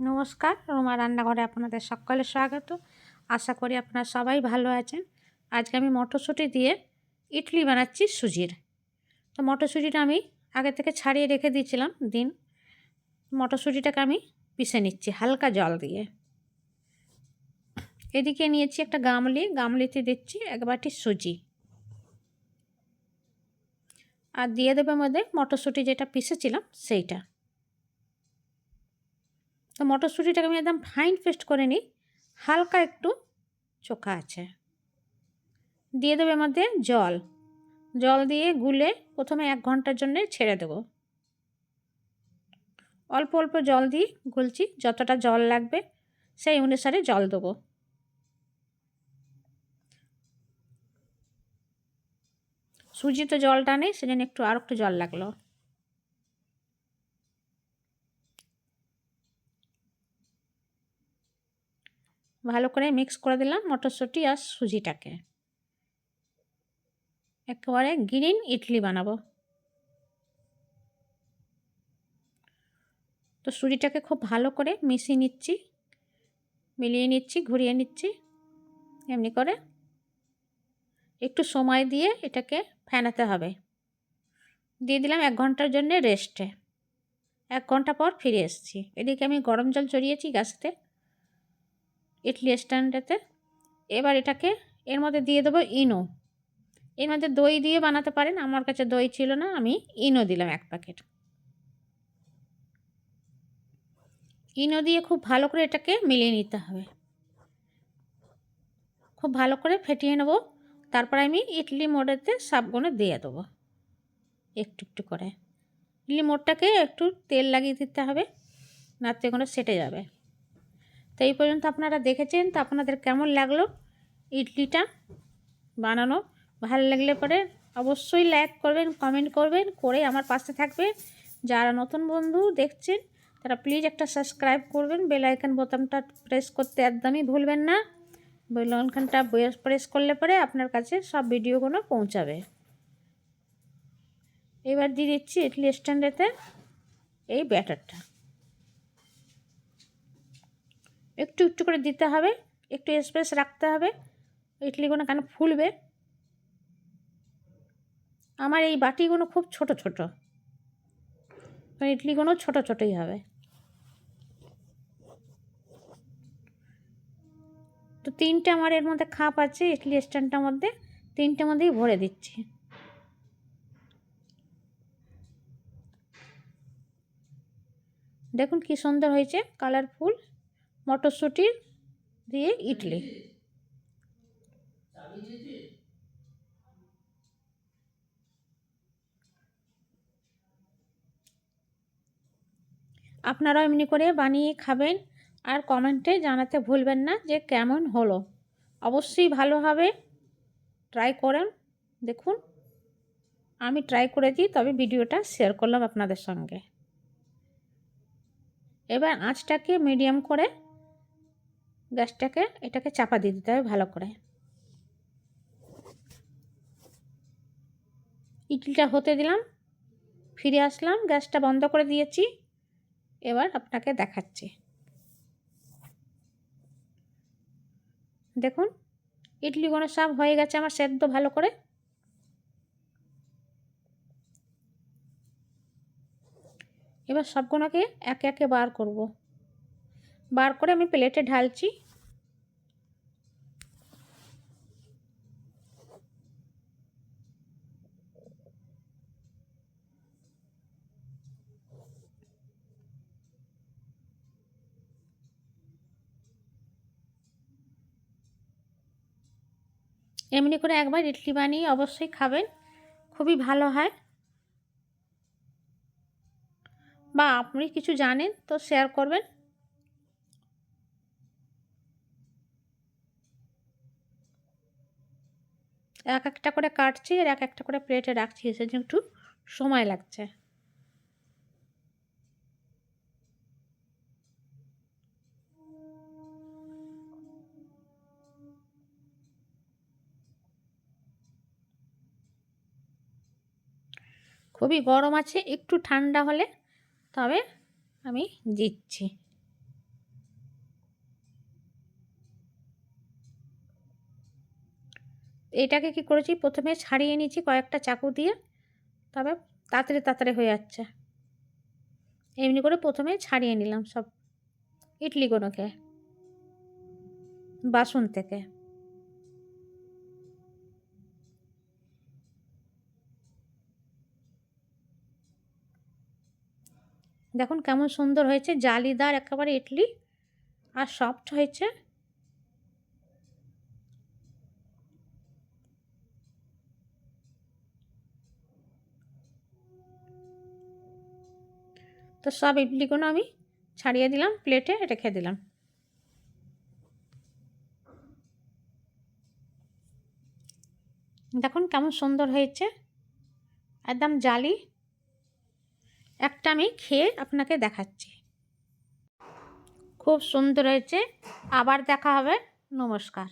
নমস্কার, রোমা রান্নাঘরে আপনাদের সকলে স্বাগত। আশা করি আপনারা সবাই ভালো আছেন। আজকে আমি মটরশুঁটি দিয়ে ইডলি বানাচ্ছি সুজির। তো মটরশুঁটিটা আমি আগে থেকে ছাড়িয়ে রেখে দিয়েছিলাম দিন। মটরশুঁটিটাকে আমি পিষে নিচ্ছি হালকা জল দিয়ে। এদিকে নিয়েছি একটা গামলি, গামলিতে দিচ্ছি এক বাটি সুজি। আর দিয়ে দেবে মধ্যে মটরশুঁটি যেটা পিষেছিলাম সেইটা। তো মটরশুঁটিটাকে আমি একদম ফাইন পেস্ট করে নিই। হালকা একটু চোখা আছে। দিয়ে দেবে আমাদের জল। জল দিয়ে গুলে প্রথমে এক ঘণ্টার জন্য ছেড়ে দেবো। অল্প অল্প জল দিয়ে গুলছি, যতটা জল লাগবে সেই অনুসারে জল দেবো। সুজি তো জলটা নেই, সেজন্য একটু আর একটু জল লাগল। ভালো করে মিক্স করে দিলাম মটরশুঁটি আর সুজিটাকে। একেবারে গ্রিন ইডলি বানাবো। তো সুজিটাকে খুব ভালো করে মিশিয়ে নিচ্ছি, মিলিয়ে নিচ্ছি, ঘুরিয়ে নিচ্ছি, এমনি করে। একটু সময় দিয়ে এটাকে ফেনাতে হবে। দিয়ে দিলাম এক ঘণ্টার জন্য রেস্টে এক ঘণ্টা পর ফিরে এসেছি। এদিকে আমি গরম জল চড়িয়েছি গ্যাসতে ইডলি স্ট্যান্ডেতে। এবার এটাকে এর মধ্যে দিয়ে দেবো ইনো। এর মধ্যে দই দিয়ে বানাতে পারেন। আমার কাছে দই ছিল না, আমি ইনো দিলাম এক প্যাকেট। ইনো দিয়ে খুব ভালো করে এটাকে মিলিয়ে নিতে হবে। খুব ভালো করে ফেটিয়ে নেব। তারপর আমি ইডলি মোড়েতে সবগুলো দিয়ে দেবো। একটু একটু করে। ইডলি মোড়টাকে একটু তেল লাগিয়ে দিতে হবে নাতে কোনো সেটে যাবে। তো এই পর্যন্ত আপনারা দেখেছেন তো আপনাদের কেমন লাগল ইডলিটা বানানো? ভালো লাগলে পরে অবশ্যই লাইক করবেন কমেন্ট করবেন, করে আমার পাশে থাকবে যারা নতুন বন্ধু দেখছেন, তারা প্লিজ একটা সাবস্ক্রাইব করবেন। বেল আইকন বোতামটা প্রেস করতে একদমই ভুলবেন না। বেল আইকনটা প্রেস করলে পরে আপনার কাছে সব ভিডিওগুলো পৌঁছাবে। এবার দিয়ে দিচ্ছি ইডলি স্ট্যান্ডেতে এই ব্যাটারটা। একটু একটু করে দিতে হবে, একটু স্পেস রাখতে হবে। ইডলিগুলো কেন ফুলবে? আমার এই বাটিগুলো খুব ছোট ছোট। ইডলিগুলো ছোট ছোটই হবে। তো তিনটে আমার এর মধ্যে খাপ আছে, ইডলি স্ট্যান্ডটার মধ্যে। তিনটের মধ্যেই ভরে দিচ্ছি। দেখুন কি সুন্দর হয়েছে কালারফুল মটরশুঁটি দিয়ে ইডলি। আপনারা এমনি করে বানিয়ে খাবেন আর কমেন্টে জানাতে ভুলবেন না যে কেমন হলো। অবশ্যই ভালো হবে। ট্রাই করেন, দেখুন। আমি ট্রাই করেছি, তবে ভিডিওটা শেয়ার করলাম আপনাদের সঙ্গে। এবার আঁচটাকে মিডিয়াম করে গ্যাসটাকে, এটাকে চাপা দিয়ে দিতে হবে ভালো করে। ইডলিটা হতে দিলাম, ফিরে আসলাম, গ্যাসটা বন্ধ করে দিয়েছি, এবার আপনাকে দেখাচ্ছি। দেখুন ইডলিগুলো সব হয়ে গেছে আমার সেদ্ধ ভালো করে। এবার সবগুলোকে একে একে বার করব। বার করে আমি প্লেটে ঢালছি। এমনি করে একবার ইডলি বানিয়ে অবশ্যই খাবেন, খুবই ভালো হয়। বা আপনি কিছু জানেন তো শেয়ার করবেন। এক একটা করে কাটছি আর এক একটা করে প্লেটে রাখছি, সেজন্য একটু সময় লাগছে। খুবই গরম আছে, একটু ঠান্ডা হলে তবে আমি দিচ্ছি। এটাকে কি করেছি? প্রথমে ছাড়িয়ে নিয়েছি কয়েকটা চাকু দিয়ে। তবে তাড়াতাড়ি তাড়াতাড়ি হয়ে যাচ্ছে। এমনি করে প্রথমে ছাড়িয়ে নিলাম সব ইডলিগুলোকে বাসন থেকে। দেখুন কেমন সুন্দর হয়েছে, জালিদার একেবারে ইডলি, আর সফট হয়েছে। তো সব ইডলিগুলো আমি ছাড়িয়ে দিলাম প্লেটে রেখে দিলাম। দেখুন কেমন সুন্দর হয়েছে, একদম জালি। একটা আমি খেয়ে আপনাকে দেখাচ্ছি। খুব সুন্দর হয়েছে, আবার দেখা হবে, নমস্কার।